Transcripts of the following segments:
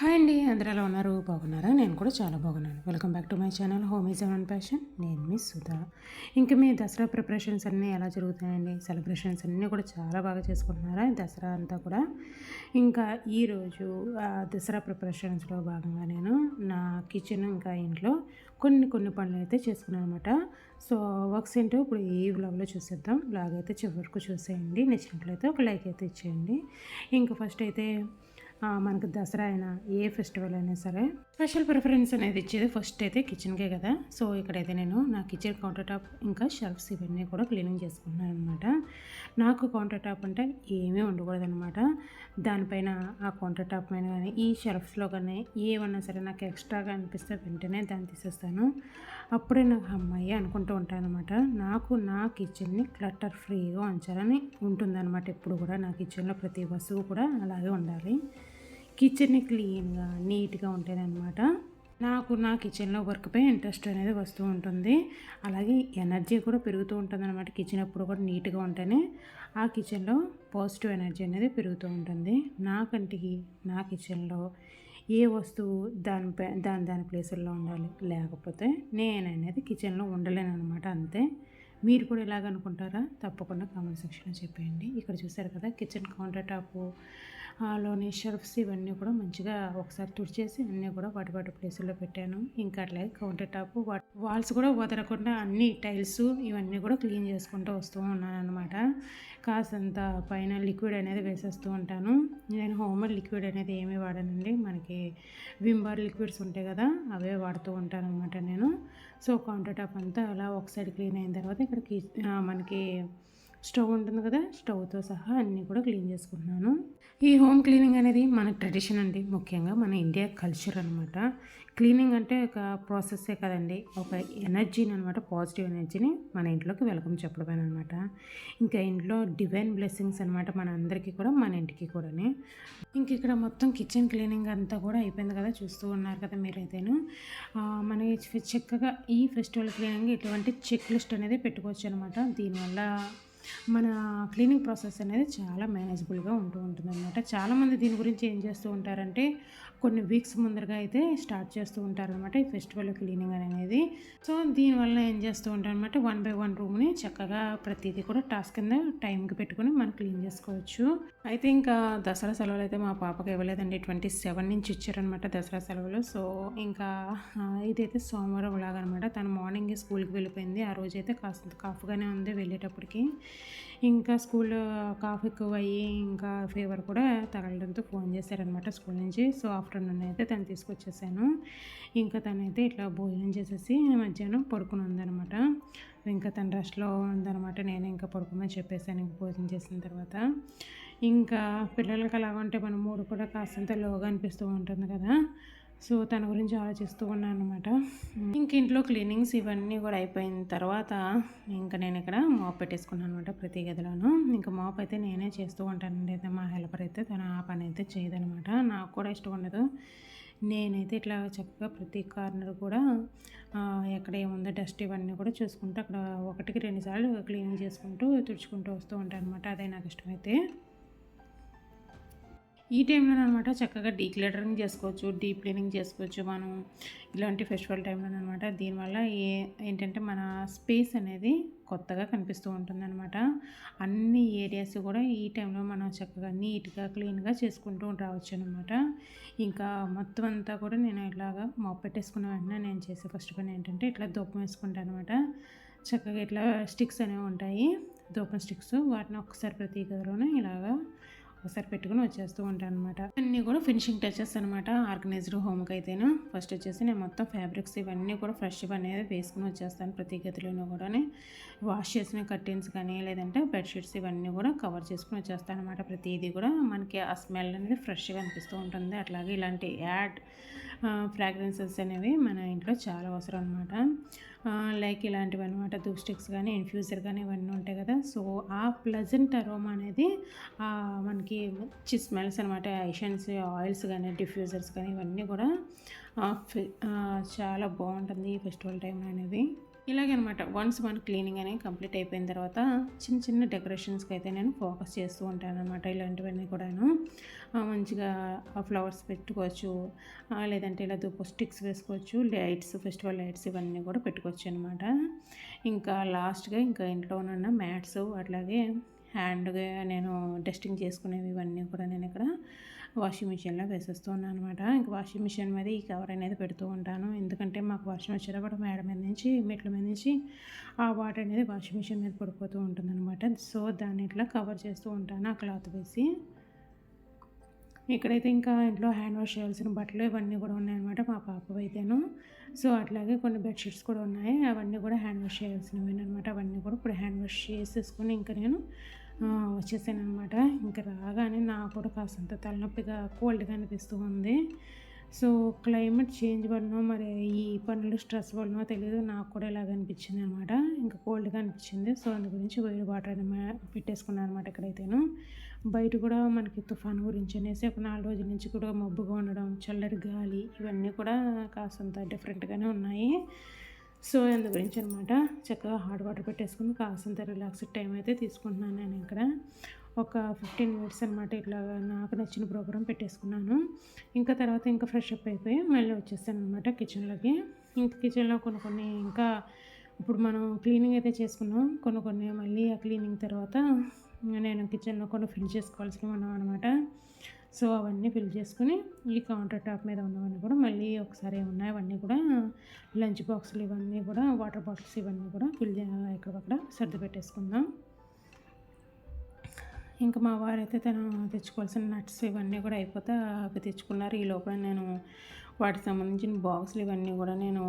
Hi అండి అందరూ ఎలా ఉన్నారు? బాగున్నారా? నేను కూడా చాలా బాగున్నాను. Welcome back to my channel home is and passion నేను మీ సుధా. ఇంకా మీ దసరా ప్రిపరేషన్స్ అన్నీ ఎలా జరుగుతున్నాయండి సెలబ్రేషన్స్ అన్నీ కూడా చాలా బాగా చేసుకుంటున్నారా? దసరా అంతా కూడా. ఇంకా ఈరోజు దసరా ప్రిపరేషన్స్లో భాగంగా నేను నా కిచెన్ ఇంకా ఇంట్లో కొన్ని కొన్ని పనులు అయితే చేసుకున్నాను అనమాట సో వర్క్స్ ఏంటో ఇప్పుడు ఈ వ్లాగ్లో చూసేద్దాం. బ్లాగ్ అయితే చివరి చూసేయండి. నచ్చినట్లయితే ఒక లైక్ అయితే ఇచ్చేయండి. ఇంకా ఫస్ట్ అయితే మనకు దసరా అయినా ఏ ఫెస్టివల్ అయినా సరే స్పెషల్ ప్రిఫరెన్స్ అనేది ఇచ్చేది ఫస్ట్ అయితే కిచెన్కే కదా. సో ఇక్కడైతే నేను నా కిచెన్ కౌంటర్ టాప్ ఇంకా షెల్ఫ్స్ ఇవన్నీ కూడా క్లీనింగ్ చేసుకుంటున్నాను అనమాట నాకు కౌంటర్ టాప్ అంటే ఏమీ ఉండకూడదు అనమాట దానిపైన ఆ కౌంటర్ టాప్ పైన కానీ ఈ షెల్ఫ్స్లో కానీ ఏమన్నా సరే నాకు ఎక్స్ట్రాగా అనిపిస్తే వెంటనే దాన్ని తీసేస్తాను. అప్పుడే నాకు అమ్మాయి అనుకుంటూ ఉంటాను అనమాట నాకు నా కిచెన్ని క్లట్టర్ ఫ్రీగా ఉంచాలని ఉంటుందన్నమాట. ఎప్పుడు కూడా నా కిచెన్లో ప్రతి వస్తువు కూడా అలాగే ఉండాలి. కిచెన్ క్లీన్గా నీట్గా ఉంటేనమాట నాకు నా కిచెన్లో వర్క్పై ఇంట్రెస్ట్ అనేది వస్తూ ఉంటుంది. అలాగే ఎనర్జీ కూడా పెరుగుతూ ఉంటుంది అనమాట కిచెన్ ఎప్పుడు కూడా నీట్గా ఉంటేనే ఆ కిచెన్లో పాజిటివ్ ఎనర్జీ అనేది పెరుగుతూ ఉంటుంది. నా కంటికి నా కిచెన్లో ఏ వస్తువు దానిపై దాని దాని ప్లేసుల్లో ఉండాలి? లేకపోతే నేను అనేది కిచెన్లో ఉండలేను అనమాట అంతే. మీరు కూడా ఇలాగనుకుంటారా తప్పకుండా కామెంట్ సెక్షన్లో చెప్పేయండి. ఇక్కడ చూసారు కదా కిచెన్ కౌంటర్ టాపు లోని షెల్ఫ్స్ ఇవన్నీ కూడా మంచిగా ఒకసారి తుడిచేసి అన్నీ కూడా వాటి వాటి ప్లేసుల్లో పెట్టాను. ఇంకా అట్లాగే కౌంటర్ టాప్ వాల్స్ కూడా వదలకుండా అన్ని టైల్స్ ఇవన్నీ కూడా క్లీన్ చేసుకుంటూ వస్తూ ఉన్నాను అనమాట కాసంత పైన లిక్విడ్ అనేది వేసేస్తూ ఉంటాను. నేను హోమర్ లిక్విడ్ అనేది ఏమీ వాడానండి. మనకి వింబార్ లిక్విడ్స్ ఉంటాయి కదా అవే వాడుతూ ఉంటాను అనమాట నేను. సో కౌంటర్ టాప్ అంతా అలా ఒక సైడ్ క్లీన్ అయిన తర్వాత ఇక్కడికి మనకి స్టవ్ ఉంటుంది కదా స్టవ్తో సహా అన్నీ కూడా క్లీన్ చేసుకుంటున్నాను. ఈ హోమ్ క్లీనింగ్ అనేది మన ట్రెడిషన్ అండి ముఖ్యంగా మన ఇండియా కల్చర్ అనమాట క్లీనింగ్ అంటే ఒక ప్రాసెస్సే కదండి ఒక ఎనర్జీని అనమాట పాజిటివ్ ఎనర్జీని మన ఇంట్లోకి వెల్కమ్ చెప్పడమే అనమాట ఇంకా ఇంట్లో డివైన్ బ్లెస్సింగ్స్ అనమాట మన అందరికీ కూడా మన ఇంటికి కూడానే. ఇంక ఇక్కడ మొత్తం కిచెన్ క్లీనింగ్ అంతా కూడా అయిపోయింది కదా చూస్తూ ఉన్నారు కదా మీరైతేను. మన చక్కగా ఈ ఫెస్టివల్ క్లీనింగ్ ఇటువంటి చెక్ లిస్ట్ అనేది పెట్టుకోవచ్చు అనమాట దీనివల్ల మన క్లీనింగ్ ప్రాసెస్ అనేది చాలా మేనేజబుల్గా ఉంటూ ఉంటుంది అనమాట చాలామంది దీని గురించి ఏం చేస్తూ ఉంటారంటే కొన్ని వీక్స్ ముందరగా అయితే స్టార్ట్ చేస్తూ ఉంటారనమాట ఈ ఫెస్టివల్ క్లీనింగ్ అనేది. సో దీనివల్ల ఏం చేస్తూ ఉంటారనమాట వన్ బై వన్ రూమ్ని చక్కగా ప్రతిదీ కూడా టాస్క్ కింద టైంకి పెట్టుకుని మనం క్లీన్ చేసుకోవచ్చు. అయితే ఇంకా దసరా సెలవులు అయితే మా పాపకి ఇవ్వలేదండి ట్వంటీ సెవెన్ నుంచి ఇచ్చారనమాట దసరా సెలవులు. సో ఇంకా ఇదైతే సోమవారం లాగనమాట తను మార్నింగ్ స్కూల్కి వెళ్ళిపోయింది ఆ రోజు అయితే కాస్త కాఫ్గానే ఉంది వెళ్ళేటప్పటికి. ఇంకా స్కూల్లో కాఫ్ ఎక్కువ అయ్యి ఇంకా ఫీవర్ కూడా తగలడంతో ఫోన్ చేశారనమాట స్కూల్ నుంచి. సో ఆఫ్టర్నూన్ అయితే తను తీసుకొచ్చేసాను. ఇంకా తనైతే ఇట్లా భోజనం చేసేసి మధ్యాహ్నం పడుకుని ఉందనమాట ఇంకా తన రెస్ట్లో ఉందనమాట. నేను ఇంకా పడుకోమని చెప్పేసాను ఇంకా భోజనం చేసిన తర్వాత. ఇంకా పిల్లలకి అలాగంటే మన మూడు కూడా కాస్తంత లోగా అనిపిస్తూ ఉంటుంది కదా. సో తన గురించి ఆలోచిస్తూ ఉన్నాను అనమాట ఇంక ఇంట్లో క్లీనింగ్స్ ఇవన్నీ కూడా అయిపోయిన తర్వాత ఇంకా నేను ఇక్కడ మాప్ పెట్టేసుకున్నాను అనమాట ప్రతి గదిలోనూ. ఇంకా మాప్ అయితే నేనే చేస్తూ ఉంటానండి. అయితే మా హెల్పర్ అయితే తన ఆ పని అయితే చేయదనమాట నాకు కూడా ఇష్టం ఉండదు. నేనైతే ఇట్లా చక్కగా ప్రతి కార్నర్ కూడా ఎక్కడ ఏముందో డస్ట్ ఇవన్నీ కూడా చూసుకుంటూ అక్కడ ఒకటికి రెండుసార్లు క్లీనింగ్ చేసుకుంటూ తుడుచుకుంటూ వస్తూ ఉంటాను అనమాట అదే నాకు ఇష్టమైతే. ఈ టైంలో అనమాట చక్కగా డీక్లటరింగ్ చేసుకోవచ్చు డీప్ క్లీనింగ్ చేసుకోవచ్చు మనం. ఇలాంటి ఫెస్టివల్ టైంలో అనమాట దీనివల్ల ఏ ఏంటంటే మన స్పేస్ అనేది కొత్తగా కనిపిస్తూ ఉంటుందన్నమాట. అన్ని ఏరియాస్ కూడా ఈ టైంలో మనం చక్కగా నీట్గా క్లీన్గా చేసుకుంటూ రావచ్చు అనమాట ఇంకా మొత్తం అంతా కూడా నేను ఇలాగా మాప్ పెట్టేసుకున్న వెంటనే నేను చేసే ఫస్ట్ పని ఏంటంటే ఇట్లా దూపం వేసుకుంటాను అనమాట చక్కగా ఇట్లా స్టిక్స్ అనేవి ఉంటాయి. దూపం స్టిక్స్ వాటిని ఒక్కసారి ప్రతి ఇలాగా ఒకసారి పెట్టుకుని వచ్చేస్తూ ఉంటాను అనమాట అన్నీ కూడా ఫినిషింగ్ టచెస్ అనమాట ఆర్గనైజ్డ్ హోమ్కి అయితేను ఫస్ట్ వచ్చేసి నేను మొత్తం ఫ్యాబ్రిక్స్ ఇవన్నీ కూడా ఫ్రెష్ అనేది వేసుకుని వచ్చేస్తాను ప్రతి గదిలోనూ కూడా వాష్ చేసిన కర్టెన్స్ కానీ లేదంటే బెడ్షీట్స్ ఇవన్నీ కూడా కవర్ చేసుకుని వచ్చేస్తాను అనమాట ప్రతిదీ కూడా. మనకి ఆ స్మెల్ అనేది ఫ్రెష్గా అనిపిస్తూ ఉంటుంది. అట్లాగే ఇలాంటి యాడ్ ఫ్రాగ్రెన్సెస్ అనేవి మన ఇంట్లో చాలా అవసరం అనమాట లైక్ ఇలాంటివి అనమాట ధూప్ స్టిక్స్ కానీ ఇన్ఫ్యూజర్ కానీ ఇవన్నీ ఉంటాయి కదా. సో ఆ ప్లజెంట్ అరోమా అనేది మనకి మంచి స్మెల్స్ అనమాట ఐషన్స్ ఆయిల్స్ కానీ డిఫ్యూజర్స్ కానీ ఇవన్నీ కూడా చాలా బాగుంటుంది ఈ ఫెస్టివల్ టైం అనేది. ఇలాగనమాట వన్స్ మన క్లీనింగ్ అనేది కంప్లీట్ అయిపోయిన తర్వాత చిన్న చిన్న డెకరేషన్స్కి అయితే నేను ఫోకస్ చేస్తూ ఉంటాను అనమాట ఇలాంటివన్నీ కూడాను. మంచిగా ఫ్లవర్స్ పెట్టుకోవచ్చు లేదంటే ఇలా దుప్పు స్టిక్స్ వేసుకోవచ్చు లైట్స్ ఫెస్టివల్ లైట్స్ ఇవన్నీ కూడా పెట్టుకోవచ్చు అనమాట ఇంకా లాస్ట్గా ఇంకా ఇంట్లో ఉన్న మ్యాట్స్ అట్లాగే హ్యాండ్గా నేను డస్టింగ్ చేసుకునేవి ఇవన్నీ కూడా నేను ఇక్కడ వాషింగ్ మిషన్లో వేసేస్తున్నాను అనమాట ఇంకా వాషింగ్ మిషన్ మీద ఈ కవర్ అనేది పెడుతూ ఉంటాను. ఎందుకంటే మాకు వర్షం వచ్చేటప్పుడు మేడ మీద నుంచి మెట్ల మీద నుంచి ఆ వాటర్ అనేది వాషింగ్ మిషన్ మీద పడిపోతూ ఉంటుంది అనమాట సో దాన్ని ఇట్లా కవర్ చేస్తూ ఉంటాను ఆ క్లాత్ వేసి. ఇక్కడైతే ఇంకా ఇంట్లో హ్యాండ్ వాష్ చేయాల్సిన బట్టలు ఇవన్నీ కూడా ఉన్నాయన్నమాట మా పాప అయితేను సో అట్లాగే కొన్ని బెడ్షీట్స్ కూడా ఉన్నాయి. అవన్నీ కూడా హ్యాండ్ వాష్ చేయాల్సినవి అనమాట అవన్నీ కూడా ఇప్పుడు హ్యాండ్ వాష్ చేసేసుకొని ఇంకా నేను వచ్చేసాను అనమాట ఇంకా రాగానే నాకు కూడా కాస్తంత తలనొప్పిగా కోల్డ్గా అనిపిస్తూ ఉంది. సో క్లైమేట్ చేంజ్ వలన మరి ఈ పనులు స్ట్రెస్ వలన తెలియదు నాకు కూడా ఇలాగ అనిపించింది అనమాట ఇంకా కోల్డ్గా అనిపించింది. సో అందు గురించి వేడి వాటర్ పెట్టేసుకున్నాను అనమాట ఇక్కడైతేను బయట కూడా మనకి తుఫాన్ గురించి అనేసి ఒక నాలుగు రోజుల నుంచి కూడా మబ్బుగా ఉండడం చల్లటి గాలి ఇవన్నీ కూడా కాస్తంత డిఫరెంట్గానే ఉన్నాయి. సో అందు గురించి అనమాట చక్కగా హాట్ వాటర్ పెట్టేసుకుని కాసంత రిలాక్స్ టైం అయితే తీసుకుంటున్నాను నేను ఇక్కడ. ఒక ఫిఫ్టీన్ మినిట్స్ అనమాట ఇట్లా నాకు నచ్చిన ప్రోగ్రామ్ పెట్టేసుకున్నాను. ఇంకా తర్వాత ఇంకా ఫ్రెష్ అప్ అయిపోయి మళ్ళీ వచ్చేసాను అనమాట కిచెన్లోకి. ఇంకా కిచెన్లో కొన్ని కొన్ని ఇంకా ఇప్పుడు మనం క్లీనింగ్ అయితే చేసుకున్నాం. కొన్ని కొన్ని మళ్ళీ ఆ క్లీనింగ్ తర్వాత నేను కిచెన్లో కొన్ని ఫిల్ చేసుకోవాల్సినవి ఉన్నాం అనమాట సో అవన్నీ ఫిల్ చేసుకుని ఈ కౌంటర్ టాప్ మీద ఉన్నవన్నీ కూడా మళ్ళీ ఒకసారి ఉన్నాయి అవన్నీ కూడా లంచ్ బాక్సులు ఇవన్నీ కూడా వాటర్ బాటిల్స్ ఇవన్నీ కూడా ఫిల్ ఎక్కడక్కడ సర్ది పెట్టేసుకుందాం. ఇంకా మా వారైతే తను తెచ్చుకోవాల్సిన నట్స్ ఇవన్నీ కూడా అయిపోతే అవి తెచ్చుకున్నారు. ఈ లోపల నేను వాటికి సంబంధించిన బాక్సులు ఇవన్నీ కూడా నేను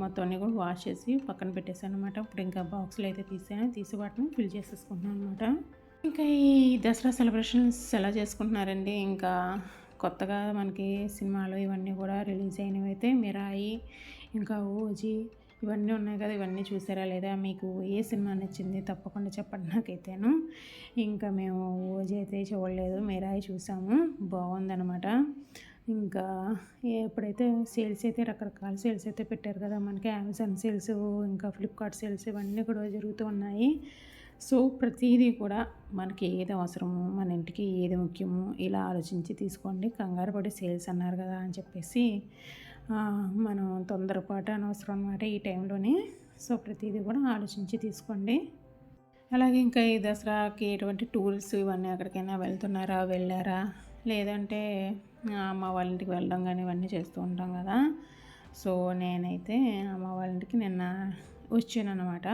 మొత్తం అన్నీ కూడా వాష్ చేసి పక్కన పెట్టేశాను అనమాట ఇప్పుడు ఇంకా బాక్సులు అయితే తీసాను తీసి వాటిని ఫిల్ చేసేసుకుంటున్నాను అనమాట ఇంకా ఈ దసరా సెలబ్రేషన్స్ ఎలా చేసుకుంటున్నారండి? ఇంకా కొత్తగా మనకి సినిమాలు ఇవన్నీ కూడా రిలీజ్ అయినవి అయితే మిరాయి ఇంకా ఓజీ ఇవన్నీ ఉన్నాయి కదా ఇవన్నీ చూసారా లేదా? మీకు ఏ సినిమా నచ్చింది? తప్పకుండా చెప్పండి నాకైతేను. ఇంకా మేము ఓజీ అయితే చూడలేదు మిరాయి చూసాము. బాగుందనమాట ఇంకా ఎప్పుడైతే సేల్స్ అయితే రకరకాల సేల్స్ అయితే పెట్టారు కదా మనకి అమెజాన్ సేల్స్ ఇంకా ఫ్లిప్కార్ట్ సేల్స్ ఇవన్నీ కూడా జరుగుతూ ఉన్నాయి. సో ప్రతిదీ కూడా మనకి ఏది అవసరమో మన ఇంటికి ఏది ముఖ్యమో ఇలా ఆలోచించి తీసుకోండి. కంగారు పడి సేల్స్ అన్నారు కదా అని చెప్పేసి మనం తొందరపాటు అనవసరం అనమాట ఈ టైంలోనే. సో ప్రతిదీ కూడా ఆలోచించి తీసుకోండి. అలాగే ఇంకా ఈ దసరాకి ఎటువంటి టూర్స్ ఇవన్నీ ఎక్కడికైనా వెళ్తున్నారా వెళ్ళారా? లేదంటే అమ్మ వాళ్ళ ఇంటికి వెళ్ళడం కానీ ఇవన్నీ చేస్తూ ఉంటాం కదా. సో నేనైతే అమ్మ వాళ్ళ ఇంటికి నిన్న వచ్చాను అనమాట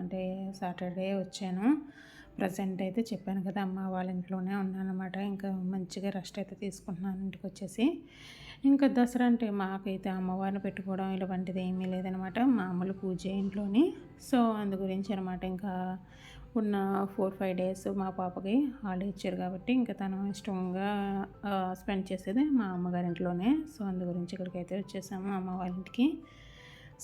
అంటే సాటర్డే వచ్చాను. ప్రజెంట్ అయితే చెప్పాను కదా అమ్మ వాళ్ళ ఇంట్లోనే ఉన్నాను అనమాట ఇంకా మంచిగా రెస్ట్ అయితే తీసుకుంటున్నాను ఇంటికి వచ్చేసి. ఇంకా దసరా అంటే మాకైతే అమ్మవారిని పెట్టుకోవడం ఇలాంటిది ఏమీ లేదనమాట మామూలు పూజ ఇంట్లోని. సో అందు గురించి అనమాట ఇంకా ఉన్న ఫోర్ ఫైవ్ డేస్ మా పాపకి హాలిడే ఇచ్చారు కాబట్టి ఇంకా తను ఇష్టంగా స్పెండ్ చేసేది మా అమ్మగారింట్లోనే సో అందు గురించి ఇక్కడికైతే వచ్చేసాము అమ్మ వాళ్ళ ఇంటికి.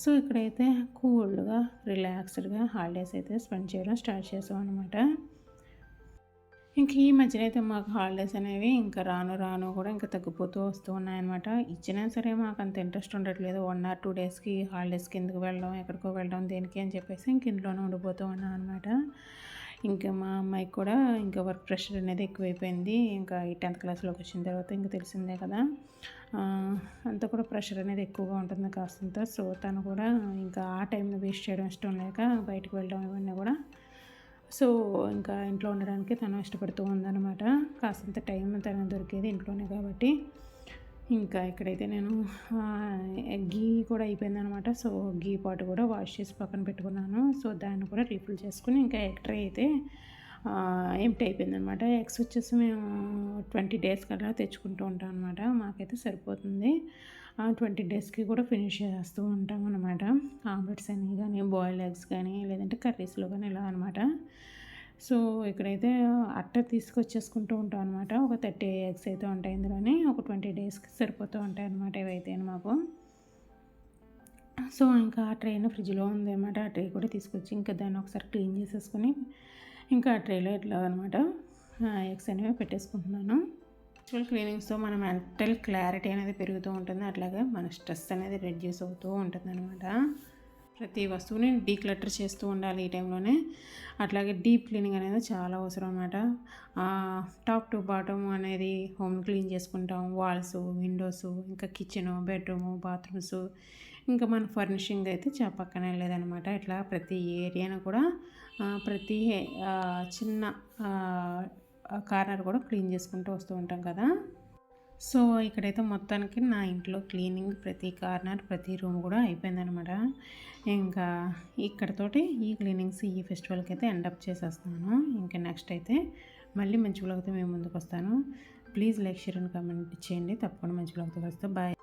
సో ఇక్కడైతే కూల్గా రిలాక్స్డ్గా హాలిడేస్ అయితే స్పెండ్ చేయడం స్టార్ట్ చేసాం అనమాట ఇంక ఈ మధ్యన అయితే మాకు హాలిడేస్ అనేవి ఇంకా రాను రాను కూడా ఇంకా తగ్గిపోతూ వస్తూ ఉన్నాయన్నమాట. ఇచ్చినా సరే మాకు అంత ఇంట్రెస్ట్ ఉండట్లేదు. వన్ ఆర్ టూ డేస్కి హాలిడేస్కి ఎందుకు వెళ్ళడం ఎక్కడికో వెళ్ళడం దేనికి అని చెప్పేసి ఇంక ఇంట్లోనే ఉండిపోతూ ఉన్నాం అనమాట ఇంకా మా అమ్మాయికి కూడా ఇంకా వర్క్ ప్రెషర్ అనేది ఎక్కువైపోయింది. ఇంకా ఈ టెన్త్ క్లాస్లోకి వచ్చిన తర్వాత ఇంకా తెలిసిందే కదా. అంతా కూడా ప్రెషర్ అనేది ఎక్కువగా ఉంటుంది కాస్తంత. సో తను కూడా ఇంకా ఆ టైంని వేస్ట్ చేయడం ఇష్టం లేక బయటకు వెళ్ళడం ఇవన్నీ కూడా. సో ఇంకా ఇంట్లో ఉండడానికి తను ఇష్టపడుతూ ఉందన్నమాట. కాస్తంత టైం తను దొరికేది ఇంట్లోనే కాబట్టి. ఇంకా ఇక్కడైతే నేను గీ కూడా అయిపోయింది అనమాట సో గీ పాటు కూడా వాష్ చేసి పక్కన పెట్టుకున్నాను. సో దాన్ని కూడా రీఫిల్ చేసుకుని ఇంకా ఎగ్ ట్రే అయితే ఎంటీ అయిపోయిందనమాట. ఎగ్స్ వచ్చేసి మేము ట్వంటీ డేస్ కల్లా తెచ్చుకుంటూ ఉంటాం అనమాట. మాకైతే సరిపోతుంది. ట్వంటీ డేస్కి కూడా ఫినిష్ చేస్తూ ఉంటాం అనమాట. ఆమ్లెట్స్ అని కానీ బాయిల్ ఎగ్స్ కానీ లేదంటే కర్రీస్లో కానీ ఇలా అనమాట. సో ఇక్కడైతే అట్ట తీసుకొచ్చేసుకుంటూ ఉంటాం అనమాట. ఒక థర్టీ ఎగ్స్ అయితే ఉంటాయి ఇందులోనే. ఒక ట్వంటీ డేస్కి సరిపోతూ ఉంటాయి అనమాట ఇవైతే మాకు. సో ఇంకా ఆ ట్రైన్ ఫ్రిడ్జ్లో ఉంది అనమాట ఆ ట్రే కూడా తీసుకొచ్చి ఇంకా దాన్ని ఒకసారి క్లీన్ చేసేసుకొని ఇంకా ట్రైలర్ ట్రేలో ఇట్లా అనమాట ఎగ్స్ అనేవి పెట్టేసుకుంటున్నాను. యాక్చువల్ క్లీనింగ్స్తో మన మెంటల్ క్లారిటీ అనేది పెరుగుతూ ఉంటుంది. అట్లాగే మన స్ట్రెస్ అనేది రెడ్యూస్ అవుతూ ఉంటుంది అనమాట ప్రతి వస్తువుని డీక్లటర్ చేస్తూ ఉండాలి ఈ టైంలోనే అట్లాగే డీప్ క్లీనింగ్ అనేది చాలా అవసరం అనమాట టాప్ టు బాటమ్ అనేది హోమ్ క్లీన్ చేసుకుంటాం. వాల్స్ విండోస్ ఇంకా కిచెను బెడ్రూమ్ బాత్రూమ్స్ ఇంకా మన ఫర్నిషింగ్ అయితే చా లేదనమాట. ఇట్లా ప్రతి ఏరియాను కూడా ప్రతి చిన్న కార్నర్ కూడా క్లీన్ చేసుకుంటూ వస్తూ ఉంటాం కదా. సో ఇక్కడైతే మొత్తానికి నా ఇంట్లో క్లీనింగ్ ప్రతి కార్నర్ ప్రతి రూమ్ కూడా అయిపోయిందనమాట. ఇంకా ఇక్కడతోటి ఈ క్లీనింగ్స్ ఈ ఫెస్టివల్కి అయితే ఎండప్ చేసేస్తాను. ఇంకా నెక్స్ట్ అయితే మళ్ళీ మంచి బ్లాగ్తో మేము ముందుకు వస్తాను. Please like share and comment చేయండి. తప్పకుండా మంచి బ్లాగ్తో వస్తే బాయ్.